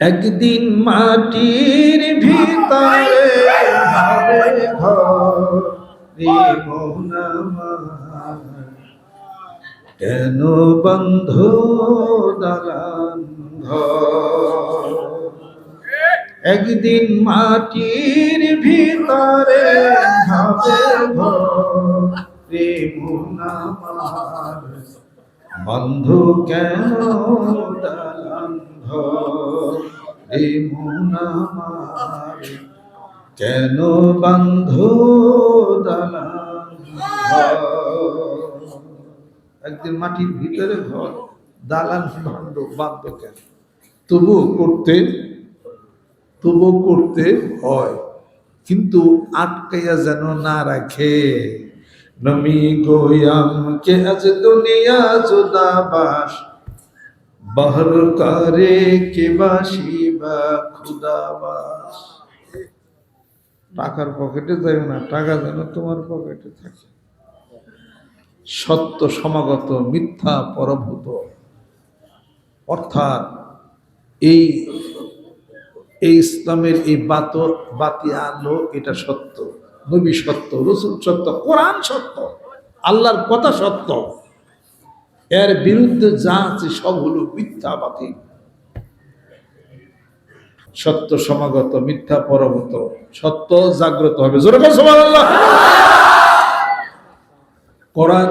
একদিন মাটির ভিতরে হবে ঘরে কেন বন্ধ দালান ঘর? একদিন মাটির ভিতরে হবে ঘরে মন বন্ধু কেন দালান কেন? একদিন মাটির ভিতরে ঘর দালান বান্ধ বান্ধ কেন? তবু করতে তবু করতে হয়, কিন্তু আটকাইয়া যেন না রাখে। নমি গোয়াম কে আজ দুনিয়া জুদাবাস বহর করে কে বাসি বা। খুদাবাস টাকার পকেটে যাই না, টাকা যেন তোমার পকেটে থাকে। সত্য, সমাগত, মিথ্যা, পরভূত। অর্থাৎ এই এই ইসলামের এই বাত বাতি আলো, এটা সত্য। নবী সত্য, রসুল সত্য, কোরআন সত্য, আল্লাহর কথা সত্য। এর বিরুদ্ধে যা আছে সব হলো মিথ্যা বাতি সত্য সমাগত, মিথ্যা পরভূত সত্য জাগ্রত হবে। কোরআন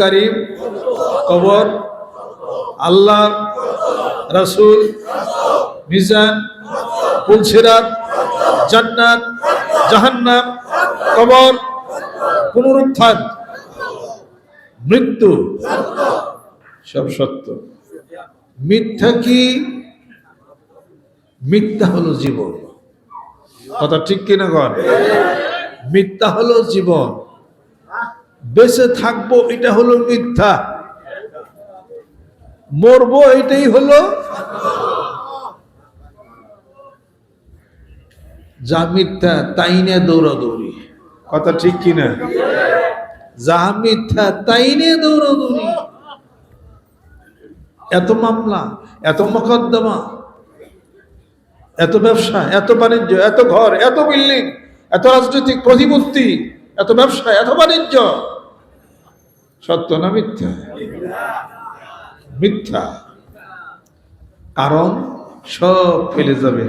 কারিম, কবর, আল্লাহ, রাসূল, মিজান পুলসিরাত জান্নাত, জাহান্নাম, কবর, পুনরুত্থান। মৃত্যু। সব সত্য। মিথ্যা কি? মিথ্যা হলো জীবন। কথা ঠিক কিনা কর মিথ্যা হলো জীবন। বেঁচে থাকব এটা হলো মিথ্যা। মরবো এটাই হলো যা মিথ্যা, তাই নিয়ে দৌড়াদৌড়ি। কথা ঠিক কিনা? যা মিথ্যা, তাই নিয়ে দৌড়াদৌড়ি। এত মামলা, এত মকদ্দমা, এত ব্যবসা, এত বাণিজ্য, এত ঘর, এত বিল্ডিং, এত রাজনৈতিক প্রতিপত্তি, এত ব্যবসা, এত বাণিজ্য। সত্য না মিথ্যা? মিথ্যা। কারণ সব ফেলে যাবে।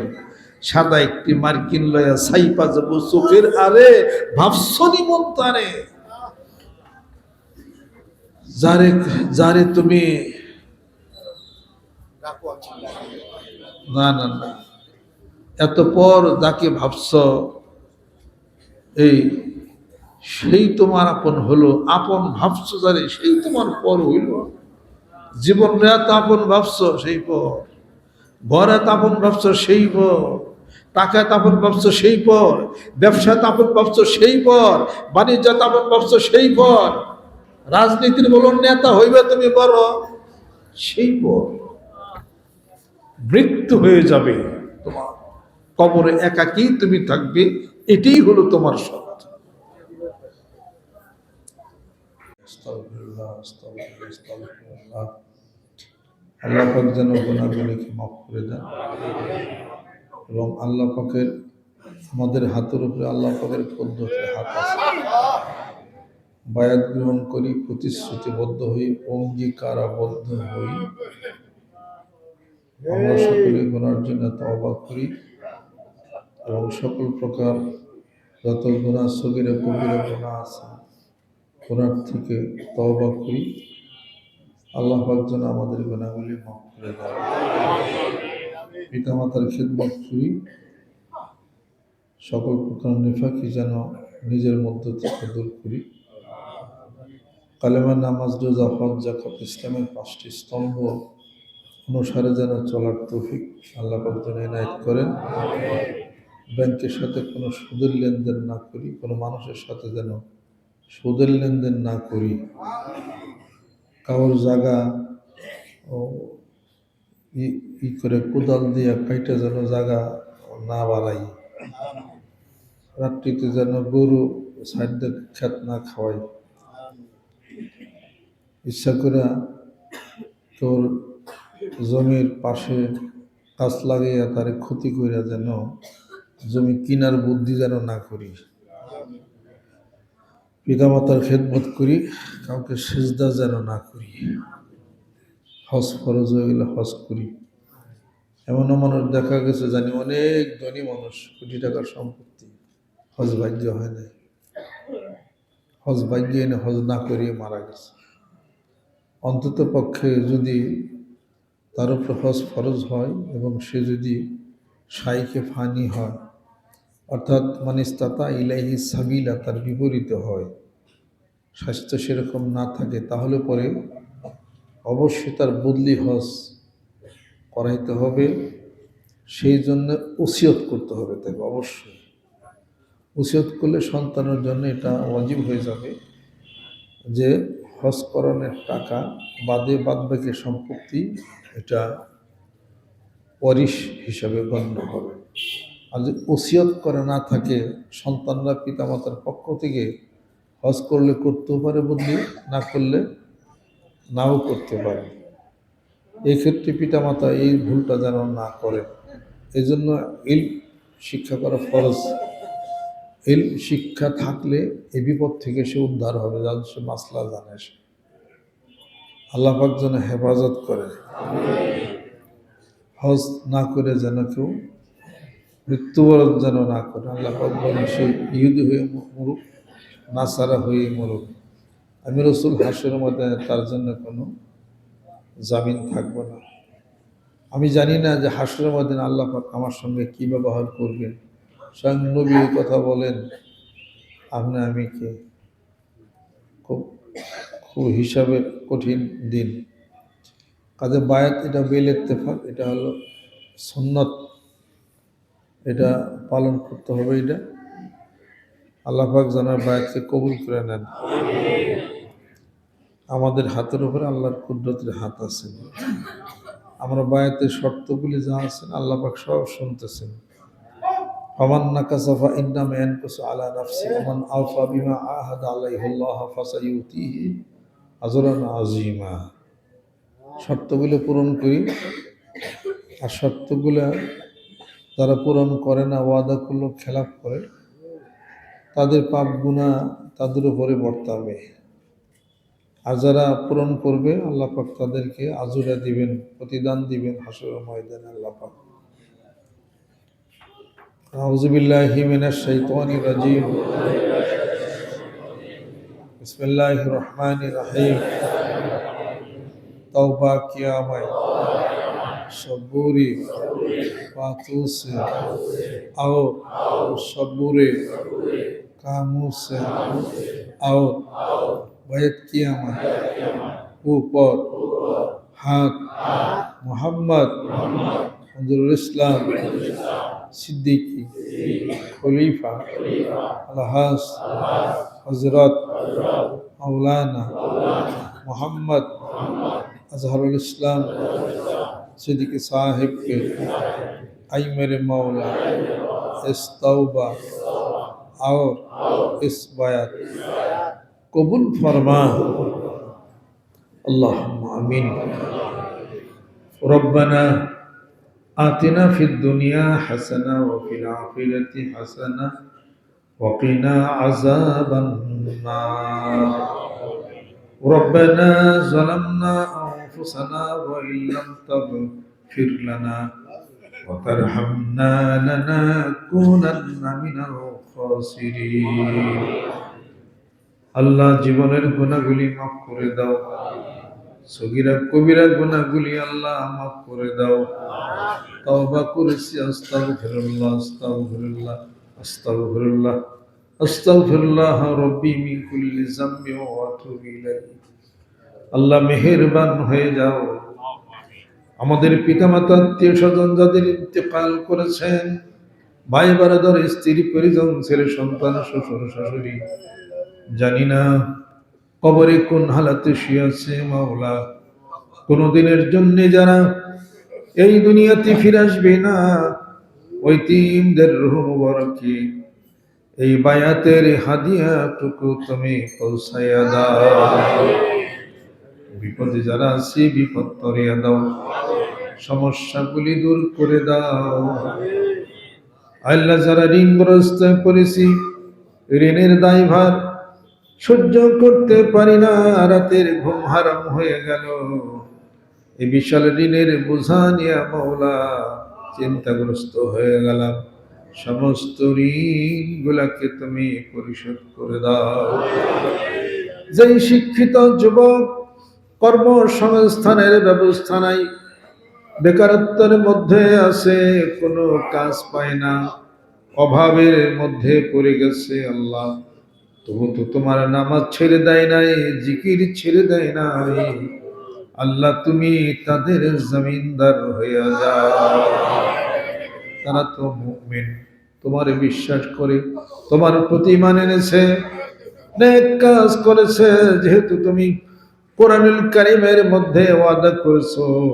সাদা একটি মার্কিন লয়া সাইপা যাব চোখের আরে ভাবসনি মন যারে যারে তুমি না না না। এত পর যাকে ভাবছ, এই সেই তোমার আপন হলো, আপন ভাবছ যারে, সেই তোমার পর হইল। জীবন এত আপন ভাবছ, সেই পর। ঘর এত আপন ভাবছ, সেই পর। টাকা তাপন ভাবছ, সেই পর। ব্যবসা তাপন ভাবছ, সেই পর। বাণিজ্য তাপন ভাবছ, সেই পর। রাজনীতির বলুন, নেতা হইবে তুমি বড় সেই পর মৃত্যু হয়ে যাবে তোমার কবরে একাকি তুমি থাকবে, এটাই হলো তোমার আস্তাগফিরুল্লাহ। আল্লাহ যেন গুণাগুলিকে মাফ করে দেন এবং আল্লাহ পাকের আমাদের হাতের উপরে আল্লাহ পাকের হাত আছে বায়াত গ্রহণ করি প্রতিশ্রুতিবদ্ধ হই অঙ্গীকারাবদ্ধ হই। আমরা সকলে গুণার জন্য তওবা করি এবং সকল প্রকার যত গুণা সগিরে কবিরে গুণা আছে গুণার থেকে তওবা করি। আল্লাহ যেন আমাদের গুণাগুলি মাফ করে দেয় পিতামাতার খেদমত করি। সকল প্রকার নেফাকি যেন নিজের মধ্য থেকে দূর করি। কালেমা নামাজ, রোজা, হজ জাকাত ইসলামের পাঁচটি স্তম্ভ অনুসারে যেন চলার তৌফিক আল্লাহ যেন এনায়ত করেন। ব্যাংকের সাথে কোনো সুদের লেনদেন না করি, কোনো মানুষের সাথে যেন সুদের লেনদেন না করি। কারোর জায়গা ই- করে কোদাল দিয়ে কাইটা যেন জায়গা না বাড়াই। রাত্রিতে যেন গরু সাইড খেত না খাওয়াই। ইচ্ছা করে তোর জমির পাশে গাছ লাগাইয়া তারে ক্ষতি কইরা যেন জমি কিনার বুদ্ধি যেন না করি। পিতামাতার খেদমত করি, কাউকে সেজদা যেন না করি। হজ ফরজ হয়ে গেলে হজ করি। এমনও মানুষ দেখা গেছে জানি অনেক ধনী মানুষ, কোটি টাকার সম্পত্তি, হজ ভাগ্য হয় নাই। হজ ভাগ্য এনে হজ না করিয়ে মারা গেছে। অন্তত পক্ষে যদি তার উপর হজ ফরজ হয় এবং সে যদি সাইকে ফানি হয়, অর্থাৎ মানিস্তাতা ইলাহি সাবিলা, তার বিপরীতে হয়, স্বাস্থ্য সেরকম না থাকে, তাহলে পরে অবশ্যই তার বদলি হজ করাইতে হবে। সেই জন্য ওসিয়ত করতে হবে তাকে অবশ্যই। ওসিয়ত করলে সন্তানের জন্য এটা অজীব হয়ে যাবে যে হজ টাকা বাদে বাদ বাকি সম্পত্তি এটা ওয়ারিশ হিসাবে গণ্য হবে। আর যদি ওসিয়ত করে না থাকে, সন্তানরা পিতামাতার পক্ষ থেকে হজ করলে করতেও পারে বদলি, না করলে নাও করতে পারে। এক্ষেত্রে ক্ষেত্রে পিতামাতা এই ভুলটা যেন না করে এই জন্য ইল শিক্ষা করা ফরজ। ইল শিক্ষা থাকলে এ বিপদ থেকে সে উদ্ধার হবে যার সে মাসলা জানে সে। আল্লাহ পাক যেন হেফাজত করে। হজ না করে যেন কেউ, মৃত্যুবরণ যেন না করে। আল্লাহ পাক বলেন, সে ইহুদি হয়ে মরুক, নাসারা হয়ে মরুক। আমি রসুল হাসের মধ্যে তার জন্য কোনো জামিন থাকব না। আমি জানি না যে হাসরের মধ্যে আল্লাহ পাক আমার সঙ্গে কী ব্যবহার করবেন। স্বয়ং নবী এই কথা বলেন, আপনি, আমি কে? খুব খুব হিসাবে কঠিন দিন। কাজে বায়াত এটা বেল ইত্তেফাক, এটা হলো সুন্নত। এটা পালন করতে হবে এটা। আল্লাহ পাক জানার বায়াতকে কবুল করে নেন। আমাদের হাতের উপরে আল্লাহর কুদরতের হাত আছে। আমরা বায়াতের শর্তগুলি যা আছেন আল্লাহ পাক সব শুনতেছেন। فمن نكث فإنما ينكث على نفسه ومن أوفى بما عاهد عليه الله فسيؤتيه أجرا عظيما শর্তগুলো পূরণ করি আর শর্তগুলো যারা পূরণ করে না ওয়াদাগুলো খেলাপ করে তাদের পাপ গুণা তাদের উপরে বর্তাবে আর যারা পূরণ করবে আল্লাহ পাক তাদেরকে আজুরা দিবেন প্রতিদান দিবেন হাসর ময়দানে আল্লাহ পাক اعوذ باللہ من الشیطان الرجیم بسم اللہ الرحمن الرحیم توبہ قیامت شبوری پاتو سے او شبوری کامو سے او بیت قیامت اوپر. ہاتھ. محمد. حضر الاسلام. हजरुल इस्लाम सिद्दीकी खलीफा अलहास हजरत मौलाना मोहम्मद अजहरुल इस्लाम सिद्दीक साहिब के आई मेरे मौला इस तौबा और इस बयात कबूल फरमा अल्लाह आमीन रब्बना آتنا في الدنيا حسنة وفي الآخرة حسنة وقنا عذاب النار ربنا ظلمنا أنفسنا وإن لم تغفر لنا وترحمنا لنكونن من الخاسرين আল্লাহ জীবনের গুণাগুলি মাফ করে দাও সগিরা কবিরা গুণাগুলি আল্লাহ মাফ করে দাও। তওবা করেছি, আস্তাগফিরুল্লাহ আস্তাগফিরুল্লাহ আস্তাগফিরুল্লাহ আস্তাগফিরুল্লাহ রব্বি মিন কুল্লি যামবি ওয়া আতুবু ইলাইহি। আল্লাহ মেহেরবান হয়ে যাও। আমাদের পিতামাতা আত্মীয় স্বজন যাদের ইন্তেকাল করেছেন ভাই বারাদার স্ত্রী পরিজন ছেলে সন্তান শ্বশুর শাশুড়ি জানি না কবরে কোন হালাতে শুয়েছে মাওলা? কোনদিনের জন্য যারা এই দুনিয়াতে ফিরে আসবে না? ওই তিনদের রুহ এই বায়াতের হাদিয়াটুকু তুমি পৌঁছাইয়া দাও। বিপদে যারা আছে, বিপদ তরিয়া দাও। সমস্যাগুলি দূর করে দাও। আল্লাহ যারা ঋণগ্রস্ত করেছি ঋণের দায়ভার সহ্য করতে পারি না, রাতের ঘুম হারাম হয়ে গেল। এই বিশাল ঋণের বোঝা নিয়ে মৌলা চিন্তাগ্রস্ত হয়ে গেলাম। সমস্ত ঋণগুলাকে তুমি পরিশোধ করে দাও। যেই শিক্ষিত যুবক কর্মসংস্থানের ব্যবস্থা নাই, বেকারত্বের মধ্যে আছে, কোনো কাজ পায় না, অভাবের মধ্যে পড়ে গেছে আল্লাহ। তবু তো তোমার নামাজ ছেড়ে দেয় নাই, জিকির ছেড়ে দেয় নাই। আল্লাহ, তুমি তাদের জমিনদার হইয়া যাও। তারা তো মুমিন, তোমার বিশ্বাস করে, তোমার প্রতি মান এনেছে কাজ করেছে। যেহেতু তুমি কোরআনুল কারিমের মধ্যে ওয়াদা করেছ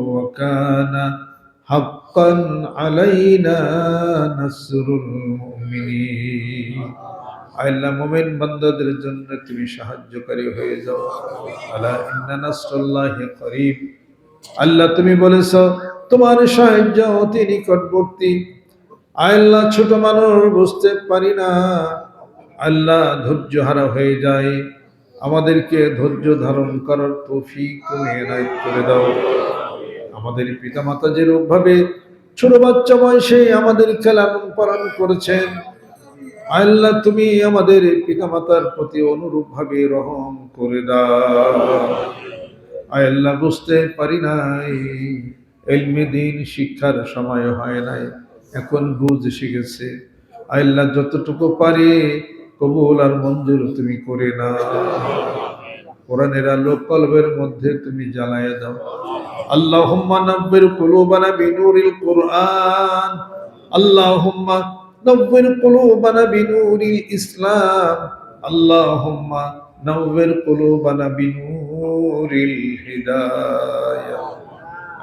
ওয়াকানা হাক্কান আলাইনা নাসরুল মুমিনিন। আল্লাহ মোমেন বান্দাদের জন্য তুমি সাহায্যকারী হয়ে যাও। আলা ইন্না নাসরুল্লাহি করিব আল্লাহ, তুমি বলেছ, তোমার সাহায্য অতি নিকটবর্তী। আল্লাহ, ছোট মানুষ বুঝতে পারি না। আল্লাহ, ধৈর্য হারা হয়ে যায় আমাদেরকে ধৈর্য ধারণ করার তৌফিক এনায়ত করে দাও। আমাদের পিতামাতা যেরূপভাবে ছোট বাচ্চা বয়সে আমাদের লালন পালন করেছেন আল্লাহ, তুমি আমাদের পিতামাতার প্রতি অনুরূপ ভাবে রহম করে দাও। আল্লাহ, বুঝতে পারি নাই, এলমে দিন শিক্ষার সময় হয় নাই, এখন বুঝ শিখেছে। আল্লাহ, যতটুকু পারে কবুল আর মঞ্জুর তুমি করে না কোরআনের আলো কলবের মধ্যে তুমি জ্বালায় দাও। আল্লাহুম্মা নাব্বির কুলুবানা বিনুরিল কুরআন। আল্লাহুম্মা নাব্বির কুলুবানা বিনুরিল ইসলাম। আল্লাহুম্মা নাব্বির কুলুবানা বিনুরিল হিদায়াহ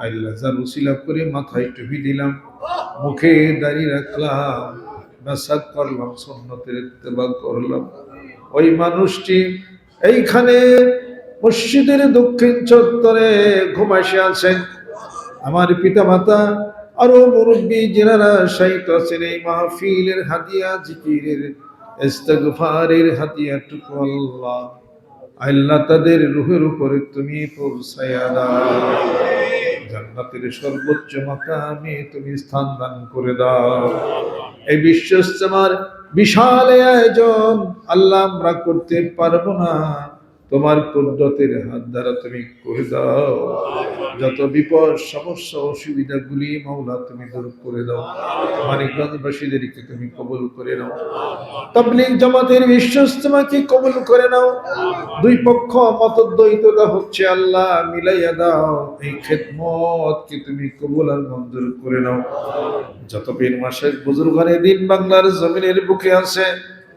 আল্লাহ যার উসিলা করে মাথায় টুপি দিলাম, মুখে দাঁড়িয়ে রাখলাম নাসাদ করলাম সন্ন্যতের ইত্তেবা করলাম। ওই মানুষটি এইখানে মসজিদের দক্ষিণ চত্বরে ঘুমাসে আছেন। আমার পিতা মাতা আরও মুরব্বী যেনারা সাহিত্য আছেন মাহফিলের হাতিয়া, জিকিরের ইস্তেগফারের হাতিয়াটুকু আল্লাহ। আল্লাহ তাদের রুহের উপরে তুমি পৌঁছায়া দাও। জান্নাতের সর্বোচ্চ মাকামে তুমি স্থান দান করে দাও। এই বিশ্ব বিশাল আয়োজন, আল্লাহ আমরা করতে পারব না। তোমার কুদরতের হাত দ্বারা তুমি করে দাও। যত বিপদ, সমস্যা অসুবিধাগুলি মাওলা তুমি দূর করে দাও। মানিকগঞ্জবাসীদেরকে তুমি কবল করে নাও। তাবলিগ জামাতের বিশ্বস্তমাকে কবল করে নাও। দুই পক্ষ মতদ্বৈততা হচ্ছে আল্লাহ, মিলাইয়া দাও। এই খেদমতকে তুমি কবুল আর মঞ্জুর করে নাও। যত পীর মাসের বুজুর্গানে দিন বাংলার জমিনের বুকে আছে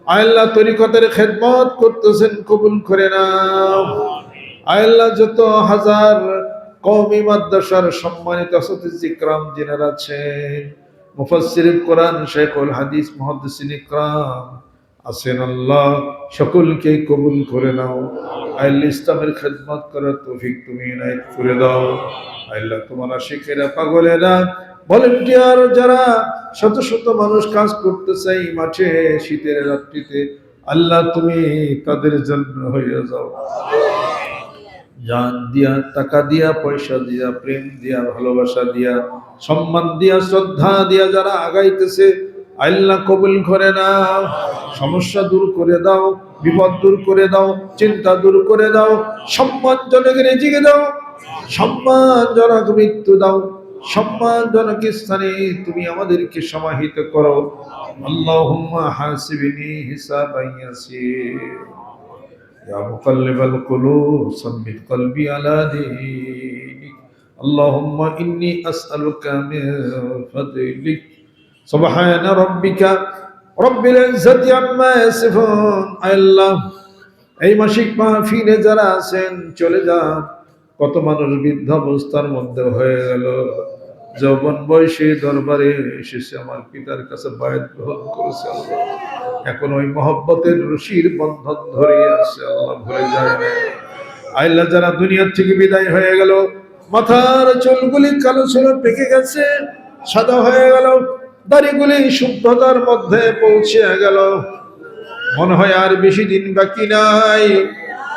আল্লাহ তরিকতের খেদমত করতেছেন, কবুল করে নাও। আল্লাহ যত হাজার কওমি, মাদ্রাসার সম্মানিত সতীশ ইকরাম যিনারা আছেন, মুফাসসির কোরআন শেখুল হাদিস, মুহাদ্দিসিন ইকরাম, আছেন আল্লাহ, সকলকে কবুল করে নাও। আল্লাহ ইসলামের খেদমত করার তৌফিক তুমি ইনায়েত করে দাও। আল্লাহ তোমার আশিকেরা পাগলেরা ভলেন্টিয়ার যারা শত শত মানুষ কাজ করতে চাই মাঠে, শীতের রাত্রিতে, আল্লাহ তুমি তাদের জন্য হয়ে যাও। জান দিয়া, টাকা দিয়া, পয়সা দিয়া, প্রেম দিয়া, ভালোবাসা দিয়া, সম্মান দিয়া, শ্রদ্ধা দিয়া যারা আগাইতেছে, আল্লাহ কবুল করে নাও। সমস্যা দূর করে দাও, বিপদ দূর করে দাও, চিন্তা দূর করে দাও, সম্মানজনক রেজিকে দাও, সম্মানজনক মৃত্যু দাও। সম্মানজনক স্থানে তুমি আমাদেরকে সমাহিত করো। আল্লাহুম্মা হাসিবিনি হিসাবান ইয়াসির। ইয়া মুকাল্লিবাল কুলুব সাব্বিত কলবি আলা দীনিক। আল্লাহুম্মা ইন্নী আসআলুকা মিন ফাদলিক। সুবহান রাব্বিকা, রব্বিল ইজ্জাতি আম্মা ইয়াসিফুন। আল্লাহ, এই মাসিক মাহফিলে যারা আছেন, চলে যান। কত মানুষ বৃদ্ধ অবস্থার মধ্যে হয়ে গেল। যৌবন বয়সে দরবারে এসেছে আমার পিতার কাছে বায়াত গ্রহণ করেছে আল্লাহ। এখন ওই মহব্বতের রশির বন্ধন ধরে আছে আল্লাহ, ভুলে যায় না। আল্লাহ যারা দুনিয়ার থেকে বিদায় হয়ে গেল, মাথার চুলগুলি কালো ছিল, পেকে গেছে, সাদা হয়ে গেল, দাড়িগুলি শুদ্ধতার মধ্যে পৌঁছে গেল। মনে হয় আর বেশি দিন বাকি নাই।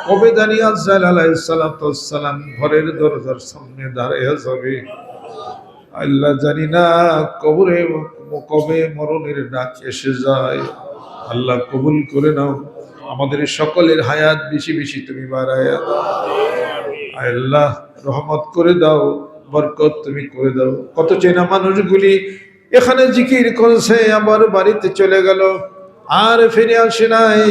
কবে জানি আজাল আলাইসালাম ঘরের দরজার সামনে দাঁড়িয়ে যাবে? আল্লাহ জানি না কবরে কবে মরণের ডাক এসে যায়। আল্লাহ কবুল করে নাও। আমাদের সকলের হায়াত বেশি বেশি তুমি বাড়ায়া আল্লাহ রহমত করে দাও, বরকত তুমি করে দাও। কত চেনা মানুষগুলি এখানে জিকির করছে আমার বাড়িতে চলে গেল। আর ফিরে আসে নাই।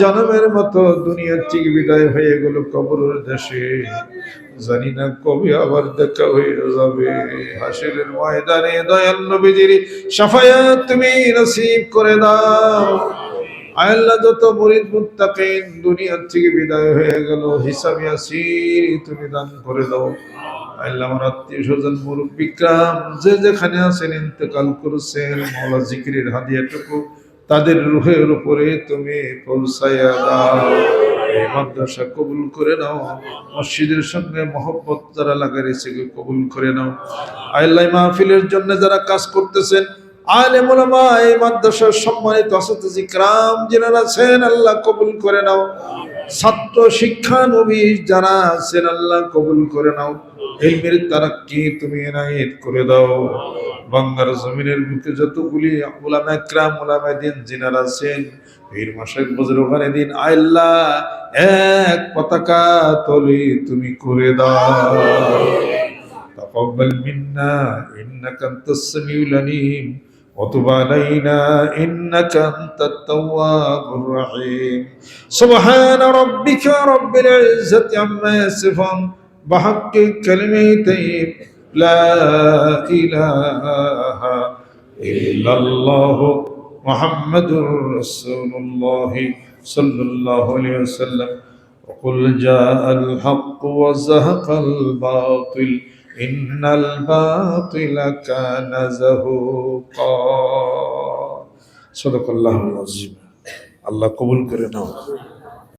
জনমের মতো দুনিয়ার থেকে বিদায় হয়ে গেল কবরের দেশে। জানি না কবে আবার দেখা হয়ে যাবে। হাসিলের ময়দানে দয়াল নবীজির সাফায়াত তুমি নসিব করে দাও। আল্লাহ যত মরিদ মুত্তাকিন দুনিয়ার থেকে বিদায় হয়ে গেল। হিসাবে আসির তুমি দান করে দাও। আল্লাহ আমার আত্মীয় স্বজন মুরব্বিকরাম যে যেখানে আছেন, ইন্তেকাল করেছেন। মৌলা জিকিরের হাদিয়াটুকু তাদের রুহের উপরে তুমি পৌঁছাইয়া দাও। এই মাদ্রাসা কবুল করে নাও। মসজিদের সঙ্গে মহব্বত যারা লাগাইছে কবুল করে নাও। আল্লাহ মাহফিলের জন্য যারা কাজ করতেছেন আলে মোলামা এই মাদ্রাসার সম্মানিত আসতে ক্রাম যারা আছেন, আল্লাহ কবুল করে নাও। ছাত্র শিক্ষানবী যারা আছেন, আল্লাহ কবুল করে নাও। এলমের তারাক্কি তুমি এনায়েত করে দাও বাংলার জমিনের বুকে যতগুলি ওলামা একরাম ওলামা দিন জিনার আছেন পীর মাসেক বজরগানে দিন আল্লাহ এক পতাকা তলি তুমি করে দাও تقبل منا إنك أنت السميع العليم وتب علينا إنك أنت التواب الرحيم سبحان ربك رب العزة عما يصفون بحق كلمة طيب لا إله إلا الله محمد رسول الله صلى الله عليه وسلم وقل جاء الحق وزهق الباطل إن الباطل كان زهوقا صدق الله العظيم الله قبول کرنا